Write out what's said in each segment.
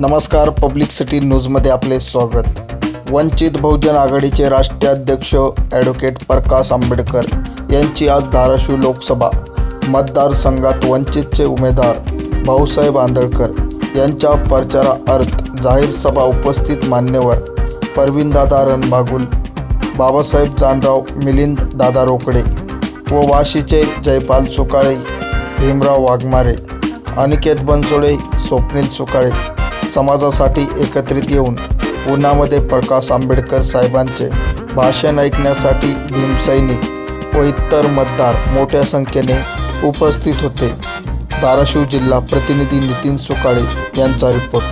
नमस्कार public city न्यूजमध्ये आपले स्वागत. वंचित बहुजन आघाडीचे राष्ट्रीय अध्यक्ष ॲडव्होकेट प्रकाश आंबेडकर यांची आज धाराशिव लोकसभा मतदारसंघात वंचितचे उमेदवार भाऊसाहेब आंदळकर यांच्या प्रचारार्थ जाहीर सभा उपस्थित मान्यवर परवीनदादा रणबागुल बाबासाहेब जानराव मिलिंद दादा रोकडे व वाशीचे जयपाल सुकाळे भीमराव वाघमारे अनिकेत बनसोडे स्वप्नील सुकाळे समाजासाठी एकत्रित येऊन उन्हामध्ये प्रकाश आंबेडकर साहेबांचे भाषण ऐकण्यासाठी भीमसैनिक व इतर मतदार मोठ्या संख्येने उपस्थित होते. धाराशिव जिल्हा प्रतिनिधी नितीन सुकाळे यांचा रिपोर्ट.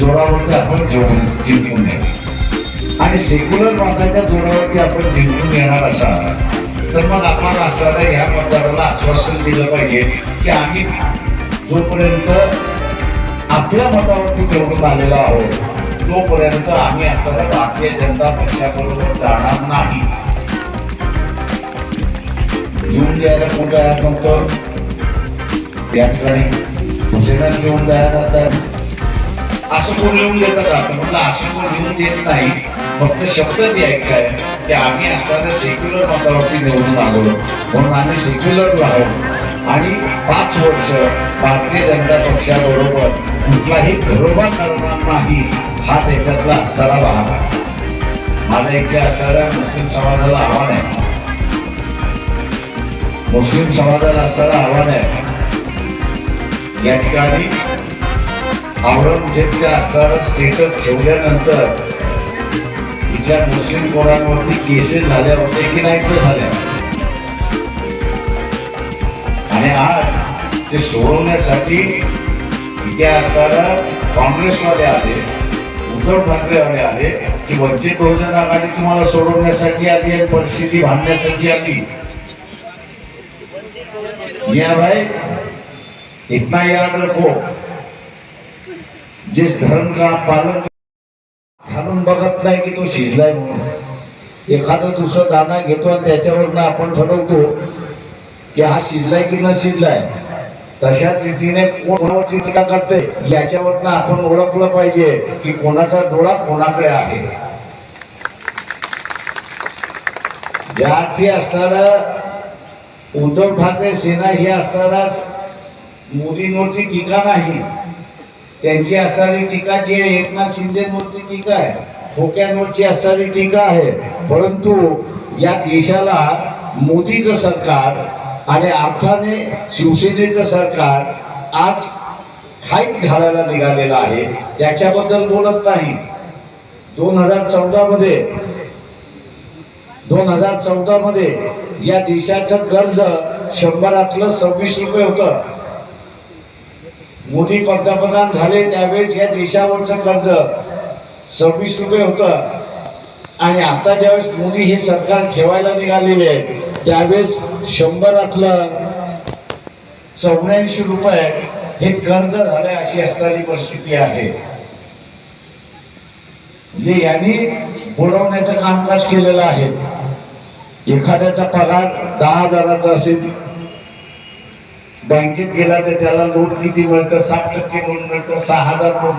जोरावरती आपण जिंकून आणि सेक्युलर मताच्या जोरावरती आपण जिंकून येणार असा तर मग आपण असताना ह्या मतदाराला आश्वासन दिलं पाहिजे की आम्ही जोपर्यंत आपल्या मतावरती निवडून आलेलो आहोत तोपर्यंत आम्ही असताना भारतीय जनता पक्षाबरोबर जाणार नाही. घेऊन द्यायला कोण जायला म्हणतो त्या ठिकाणी हुसेनात घेऊन जायला तर असं कोण लिहून देतं का? म्हटलं असं कोण लिहून देत नाही. फक्त शब्द द्यायचा आहे की आम्ही असताना सेक्युलर मतावरती निवडून आलो म्हणून आम्ही सेक्युलर आहोत. आणि पाच वर्ष भारतीय जनता पक्षाबरोबर कुठलाही घरोबा करणार नाही हा त्याच्यातला असणारा भाग आहे. माझा असणाऱ्या मुस्लिम समाजाला आव्हान आहे. मुस्लिम समाजाला असणारा आव्हान आहे. या ठिकाणी औरंगजेबच्या असणारा स्टेटस ठेवल्यानंतर ज्या मुस्लिम कोणावरती केसेस झाल्या होते की नाही तर झाल्या. आणि आज ते सोडवण्यासाठी इतिहासाला काँग्रेसमध्ये आले उद्धव ठाकरेवाले आले की वंचित बहुजन आघाडी तुम्हाला सोडवण्यासाठी आली आणि परिस्थिती बांधण्यासाठी आली. या भाई इतना याद रखो. जिस धर्म का पालन घालून बघत नाही की तो शिजलाय म्हणून. एखादं दुसरं दाना घेतो आणि त्याच्यावरनं आपण ठरवतो की हा शिजलाय की न शिजलाय. तशा रीतीने कोणावरची टीका करते याच्यावरनं आपण ओळखलं पाहिजे की कोणाचा डोळा कोणाकडे आहे. ज्या असणारा उद्धव ठाकरे सेना ही असणारा मोदींवरची टीका नाही. त्यांची असणारी टीका जी आहे एकनाथ शिंदेवरची टीका आहे ठोक्यांवरची असणारी टीका आहे. परंतु या देशाला मोदीचं सरकार आणि अर्थाने शिवसेनेचं सरकार आज खाईत घालायला निघालेलं आहे त्याच्याबद्दल बोलत नाही. दोन हजार चौदामध्ये दोन हजार चौदामध्ये या देशाचं कर्ज शंभरातलं सव्वीस रुपये होतं. मोदी पंतप्रधान झाले त्यावेळेस या देशावरचं कर्ज सव्वीस रुपये होतं. आणि आता ज्यावेळेस मोदी हे सरकार ठेवायला निघालेले आहे त्यावेळेस शंभरातलं चौऱ्याऐंशी रुपये हे कर्ज झालंय अशी असणारी परिस्थिती आहे. म्हणजे यांनी बुडवण्याचं कामकाज केलेलं आहे. एखाद्याचा पगार दहा हजाराचा असेल बँकेत गेला तर त्याला लोन किती मिळतं साठ टक्के लोन मिळतं सहा हजार लोन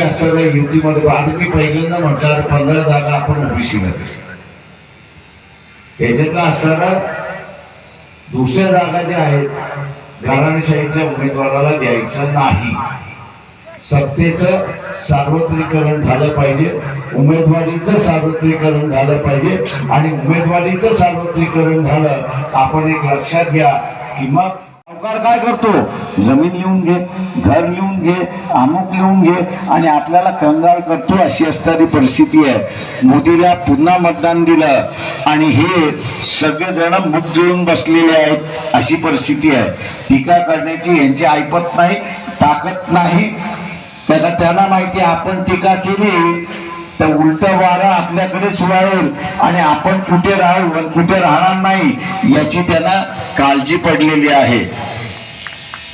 असणाऱ्या युतीमध्ये आधी मी पहिल्यांदा म्हटलं पंधरा जागा आपण ओबीसी मध्ये त्याच्यातला असणारा दुसऱ्या जागा ज्या आहेत घराणेशाहीच्या उमेदवाराला द्यायचं नाही. सत्तेचं सार्वत्रिकरण झालं पाहिजे उमेदवारीचं सार्वत्रिकरण झालं पाहिजे आणि उमेदवारीचं सार्वत्रिकरण झालं आपण एक लक्षात घ्या की मग सावकार काय करतो? जमीन लिहून घे घर लिहून घे अमुक लिहून घे आणि आपल्याला कंगाल करतो अशी असणारी परिस्थिती आहे. मोदीला पुन्हा मतदान दिलं आणि हे सगळेजण मुख गिळून बसलेले आहेत अशी परिस्थिती आहे. टीका करण्याची यांची ऐपत नाही ताकद नाही. त्याला त्यांना माहिती आहे, आपण टीका केली तर उलट वारा आपल्याकडेच वाळेल आणि आपण कुठे राहू आणि कुठे राहणार नाही याची त्यांना काळजी पडलेली आहे.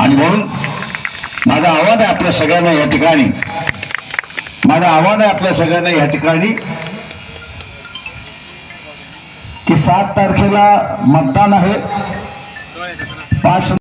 आणि म्हणून माझा आवाज आहे आपल्या सगळ्यांना या ठिकाणी. माझा आवाज आहे आपल्या सगळ्यांना या ठिकाणी. की सात तारखेला मतदान आहे. पाच